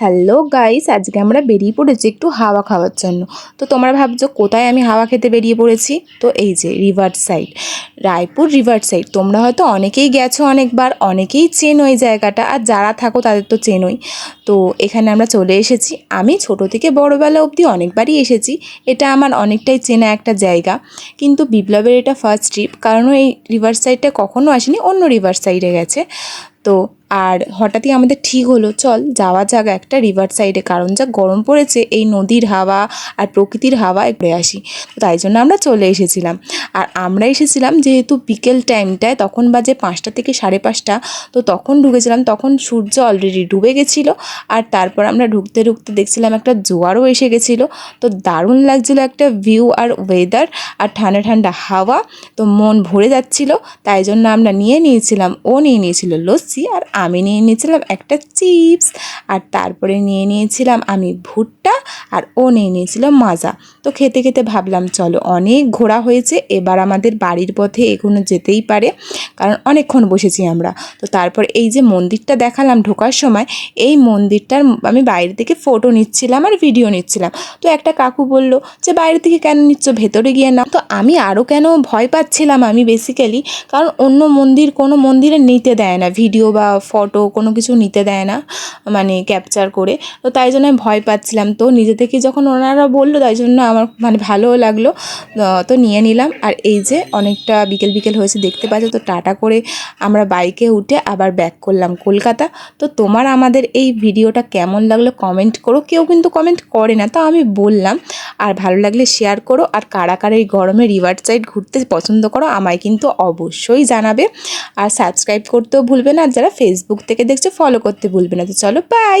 Hello guys, আজকে আমরা বেরিয়ে পড়েছি একটু হাওয়া খাওয়ার জন্য। তো তোমরা ভাবছ, কোথায় আমি হাওয়া খেতে বেরিয়ে পড়েছি? তো এই যে river side, Raipur river side. তোমরা হয়তো অনেকেই গেছো অনেকবার, অনেকেই চেন ওই জায়গাটা, আর যারা থাকো তাদের তো চেনই। তো এখানে আমরা চলে এসেছি। আমি ছোট থেকে বড়োবেলা অবধি অনেকবারই এসেছি। এটা আমার অনেকটাই চেনা একটা জায়গা। কিন্তু বিপ্লবের এটা ফার্স্ট ট্রিপ কারণ এই রিভার সাইডটা কখনো আসেনি, অন্য রিভার সাইডে গেছে। তো আর হঠাৎই আমাদের ঠিক হলো, চল যাওয়া যাক একটা রিভার সাইডে কারণ যা গরম পড়েছে, এই নদীর হাওয়া আর প্রকৃতির হাওয়া ঘুরে আসি। তো তাই জন্য আমরা চলে এসেছিলাম। আর আমরা এসেছিলাম যেহেতু বিকেল টাইমটায় তখন বাজে পাঁচটা থেকে সাড়ে পাঁচটা। তো তখন ঢুকেছিলাম, তখন সূর্য অলরেডি ডুবে গেছিল। আর তারপর আমরা ঢুকতে ঢুকতে দেখছিলাম একটা জোয়ারও এসে গেছিল। তো দারুণ লাগছিল একটা ভিউ আর ওয়েদার আর ঠান্ডা ঠান্ডা হাওয়া। তো মন ভরে যাচ্ছিল, তাই জন্য আমরা নিয়ে নিয়েছিলাম। ও নিয়ে নিয়েছিল লস্যি আর আমি নিয়ে নিয়েছিলাম একটা চিপস, আর তারপরে নিয়ে নিয়েছিলাম আমি ভুট্টা, আর ও নিয়ে নিয়েছিল মাজা। তো খেতে খেতে ভাবলাম, চলো অনেক ঘোরা হয়েছে, এবার আমাদের বাড়ির পথে এখনও যেতেই পারে, কারণ অনেকক্ষণ বসেছি আমরা। তো তারপর এই যে মন্দিরটা দেখালাম ঢোকার সময়, এই মন্দিরটার আমি বাইরে থেকে ফটো নিচ্ছিলাম আর ভিডিও নিচ্ছিলাম। তো একটা কাকু বলল যে, বাইরে থেকে কেন নিচ্ছ? ভেতরে গিয়ে না তো আমি আরও কেন ভয় পাচ্ছিলাম আমি বেসিক্যালি কারণ অন্য মন্দির কোনো মন্দিরে নিতে দেয় না ভিডিও বা ফটো কোনো কিছু নিতে দেয় না মানে ক্যাপচার করে। তো তাই জন্য আমি ভয় পাচ্ছিলাম। তো নিজে থেকে যখন ওনারা বলল, তাই জন্য আমার মানে ভালোও লাগল। তো নিয়ে নিলাম। আর এই যে অনেকটা বিকেল বিকেল হয়েছে, দেখতে পাচ্ছ তো টাটা করে আমরা বাইকে উঠে আবার ব্যাক করলাম কলকাতা। তো তোমার আমাদের এই ভিডিওটা কেমন লাগল কমেন্ট করো। কেউ কিন্তু কমেন্ট করে না, তো আমি বললাম। আর ভালো লাগলে শেয়ার করো। আর কারা কারা এই গরমে রিভার সাইড ঘুরতে পছন্দ করো, আমায় কিন্তু অবশ্যই জানাবে। আর সাবস্ক্রাইব করতেও ভুলবে না। যারা ফেসবুক থেকে দেখছ ফলো করতে ভুলবে না। তো চলো বাই